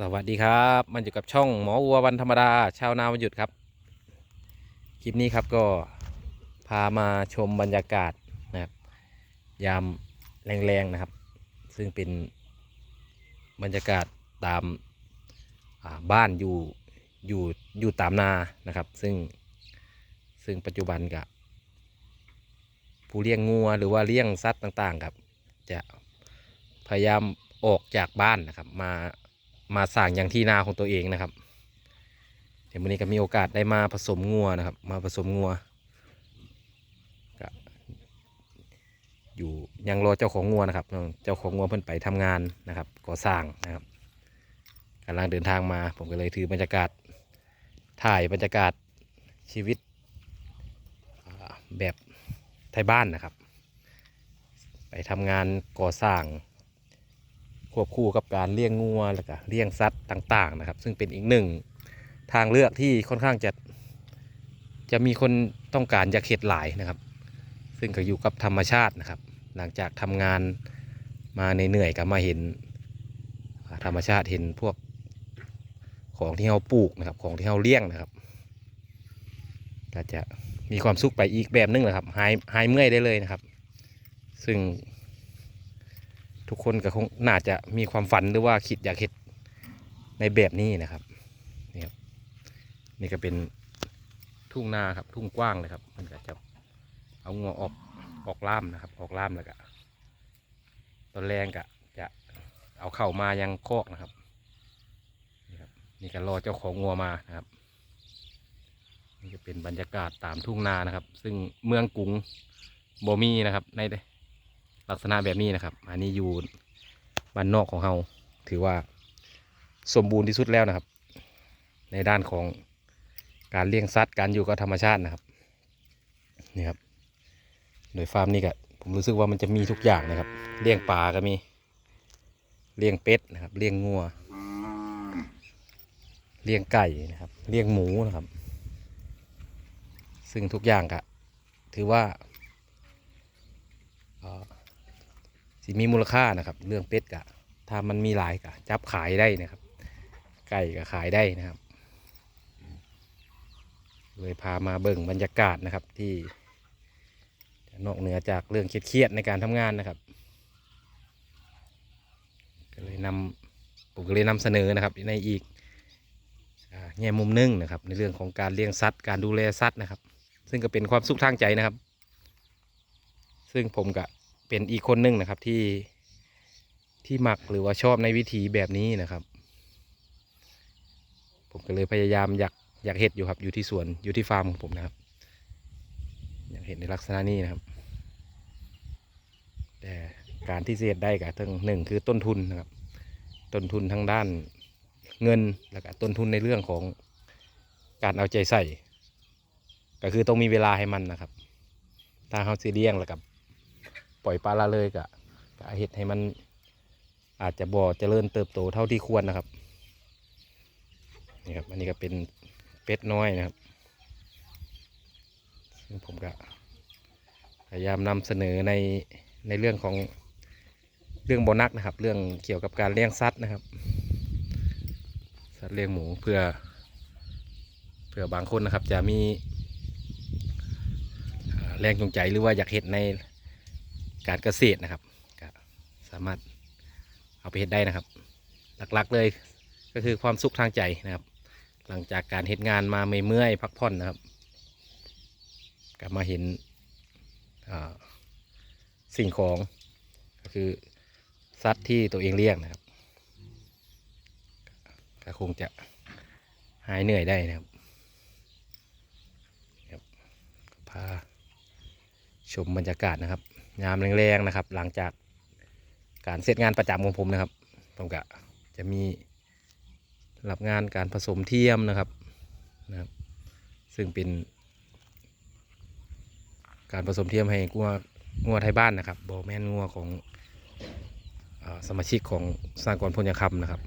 สวัสดีครับ มันอยู่กับช่องหมอวัววันธรรมดา ชาวนาวันหยุดครับ คลิปนี้ครับก็พามาชมบรรยากาศนะครับ ยามแรงๆนะครับ ซึ่งเป็นบรรยากาศตามาบ้านอยู่อยู่อยู่ตามนานะครับ ซึ่งซึ่งปัจจุบันกับผู้เลี้ยงงัวหรือว่าเลี้ยงสัตว์ต่างๆครับ จะพยายามออกจากบ้านนะครับมา มาสั่งอย่างที่นาของตัวเองนะครับ เดี๋ยววันนี้ก็มีโอกาสได้มาผสมงัวนะครับ มาผสมงัวก็อยู่ยังรอเจ้าของงัวนะครับ เจ้าของงัวเพิ่นไปทำงานนะครับก่อสร้างนะครับกำลังเดินทางมาผมก็เลยถือบรรยากาศถ่ายบรรยากาศชีวิตแบบไทยบ้านนะครับ ไปทำงานก่อสร้าง ควบคู่กับการเลี้ยงงัวแล้วก็เลี้ยงสัตว์ต่างๆนะครับ ซึ่งเป็นอีกหนึ่งทางเลือกที่ค่อนข้างจะจะมีคนต้องการอยากเข็ดหลายนะครับ ซึ่งก็อยู่กับธรรมชาตินะครับ หลังจากทำงานมาเหนื่อยก็มาเห็น ธรรมชาติเห็นพวกของที่เราปลูกนะครับ ของที่เราเลี้ยงนะครับก็จะมีความสุขไปอีกแบบนึงนะครับหายหายเมื่อยได้เลยนะครับ ซึ่ง ทุกคนก็คงน่าจะมีความฝันหรือว่าคิดอยากเห็นในแบบนี้นะครับนี่ครับนี่ก็เป็นทุ่งนาครับทุ่งกว้างเลยครับมันก็จะเอางวออกออกล่ามนะครับ ออกล่ามแล้วก็ตอนแรงก็จะเอาเข้ามายังคอกนะครับนี่ครับนี่ก็รอเจ้าของงัวมานะครับนี่จะเป็นบรรยากาศตามทุ่งนานะครับ ซึ่งเมืองกรุงโบมีนะครับใน ลักษณะแบบนี้นะครับ อันนี้อยู่บ้านนอกของเราถือว่าสมบูรณ์ที่สุดแล้วนะครับ ในด้านของการเลี้ยงสัตว์การอยู่กับธรรมชาตินะครับนี่ครับโดยฟาร์มนี้ก็ผมรู้สึกว่ามันจะมีทุกอย่างนะครับ เลี้ยงปลาก็มีเลี้ยงเป็ดนะครับ เลี้ยงงัว เลี้ยงไก่นะครับ เลี้ยงหมูนะครับ ซึ่งทุกอย่างก็ถือว่าอ่อ สิมีมูลค่านะครับ เรื่องเป็ดกะ ถ้ามันมีหลายกะ จับขายได้นะครับ ไก่ก็ขายได้นะครับ เลยพามาเบิ่งบรรยากาศนะครับที่ นอกเหนือจากเรื่องเครียดๆในการทำงานนะครับ ก็เลยนำผมก็เลยนำเสนอนะครับในอีกแง่มุมหนึงนะครับ ในเรื่องของการเลี้ยงสัตว์การดูแลสัตว์นะครับ ซึ่งก็เป็นความสุขทางใจนะครับ ซึ่งผมก็ เป็นอีกคนหนึงนะครับที่ที่มักหรือว่าชอบในวิธีแบบนี้นะครับ ผมก็เลยพยายามอยากอยากเห็ดอยู่ครับ อยู่ที่สวนอยู่ที่ฟาร์มของผมนะครับ อยากเห็นในลักษณะนี้นะครับ แต่การที่จะเห็ดได้กับทั้งหนึ่งคือต้นทุนนะครับ ต้นทุนทั้งด้านเงินแล้วก็ต้นทุนในเรื่องของการเอาใจใส่ ก็คือต้องมีเวลาให้มันนะครับ ถ้าเขาซีเลี้ยงแล้วกับ ปล่อยปลาละเลยกะกะเห็ดให้มันอาจจะบ่อเจริญเติบโตเท่าที่ควรนะครับนี่ครับอันนี้ก็เป็นเป็ดน้อยนะครับซึ่งผมก็พยายามนำเสนอในในเรื่องของเรื่องโบนักนะครับ เรื่องเกี่ยวกับการเลี้ยงสัตว์นะครับ สัตว์เลี้ยงหมูเพื่อเพื่อบางคนนะครับ จะมีแรงจูงใจหรือว่าอยากเห็ดใน การเกษตรนะครับก็สามารถเอาไปเฮ็ดได้นะครับ หลักๆเลยก็คือความสุขทางใจนะครับ หลังจากการเฮ็ดงานมาเมื่อยๆพักผ่อนนะครับกลับมาเห็นสิ่งของก็คือสัตว์ที่ตัวเองเลี้ยงนะครับก็คงจะหายเหนื่อยได้นะครับครับพาชมบรรยากาศนะครับ ยามแรงๆนะครับ หลังจากการเสร็จงานประจำของผมนะครับ ผมก็จะมีรับงานการผสมเทียมนะครับนะครับ ซึ่งเป็นการผสมเทียมให้งัวงัวไทยบ้านนะครับบอแมนงัวของอสมาชิกของสร้างกลพลยคำนะครับ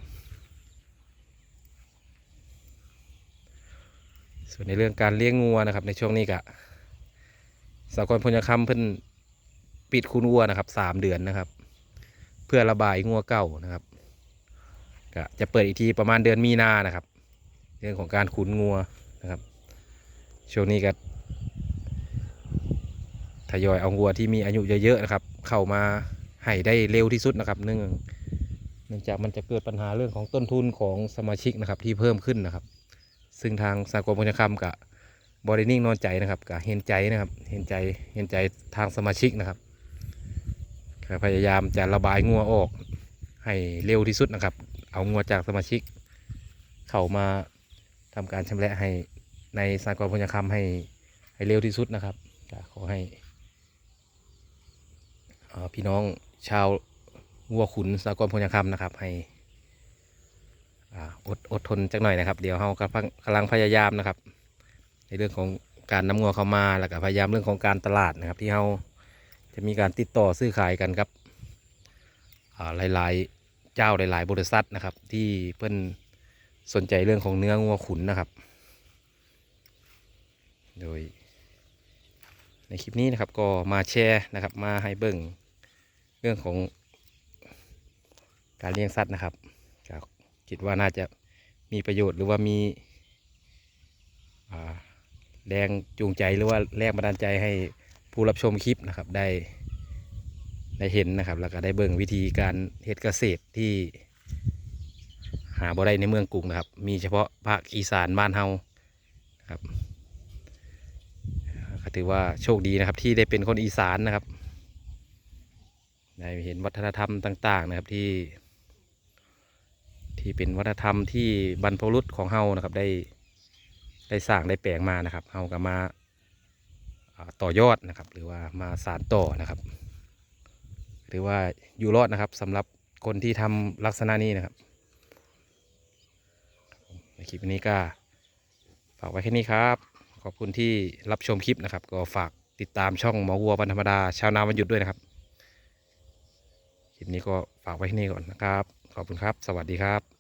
ส่วนในเรื่องการเลี้ยงงัวนะครับ ในช่วงนี้ก็สากลพลยคำเพิ่น ปิดคุณวัวนะครับสามเดือนนะครับ เพื่อระบายงัวเก่านะครับก็จะเปิดอีกทีประมาณเดือนมีนานะครับ เรื่องของการขุนงัวนะครับช่วงนี้ก็ทยอยเอางัวที่มีอายุเยอะๆนะครับ เข้ามาให้ได้เร็วที่สุดนะครับ เนื่องเนื่องจากมันจะเกิดปัญหาเรื่องของต้นทุนของสมาชิกนะครับ ที่เพิ่มขึ้นนะครับ ซึ่งทางสากลพญคำกับบรินิ่งนอนใจนะครับกับเห็นใจนะครับ เห็นใจเห็นใจทางสมาชิกนะครับ พยายามจะระบายงัวออกให้เร็วที่สุดนะครับ เอางัวจากสมาชิก เข้ามาทำการชำระให้ในสากลพญคำให้ให้เร็วที่สุดนะครับขอให้พี่น้องชาววัวขุนสากลพญคำนะครับ ให้ออดอดทนจักหน่อยนะครับ เดี๋ยวเรากำลังกำลังพยายามนะครับ ในเรื่องของการนำงัวเข้ามาแล้วก็พยายามเรื่องของการตลาดนะครับ ที่เรา จะมีการติดต่อซื้อขายกันครับหลายๆเจ้าหลายๆบริษัทนะครับ ที่เพิ่นสนใจเรื่องของเนื้องัวขุนนะครับ โดย ในคลิปนี้นะครับก็มาแชร์นะครับ มาให้เบิ่งเรื่องของการเลี้ยงสัตว์นะครับคิดว่าน่าจะมีประโยชน์หรือว่ามีแรงจูงใจหรือว่าแรงบันดาลใจให้ ผู้รับชมคลิปนะครับได้ได้เห็นนะครับ แล้วก็ได้เบิ่งวิธีการเฮ็ดเกษตรที่หาบ่ได้ในเมืองกรุงนะครับ มีเฉพาะภาคอีสานบ้านเฮาครับก็ถือว่าโชคดีนะครับที่ได้เป็นคนอีสานนะครับได้เห็นวัฒนธรรมต่าง ๆ นะครับที่ ที่เป็นวัฒนธรรมที่บรรพบุรุษของเฮานะครับได้ได้สร้างได้แปลงมานะครับเอากลับมา ต่อยอดนะครับ หรือว่ามาสานต่อนะครับ หรือว่าอยู่รอดนะครับสำหรับคนที่ทำลักษณะนี้นะครับในคลิปนี้ก็ฝากไว้แค่นี้ครับ ขอบคุณที่รับชมคลิปนะครับ ก็ฝากติดตามช่องหมอวัววันธรรมดาชาวนาวันหยุดด้วยนะครับ คลิปนี้ก็ฝากไว้แค่นี้ก่อนนะครับ ขอบคุณครับ สวัสดีครับ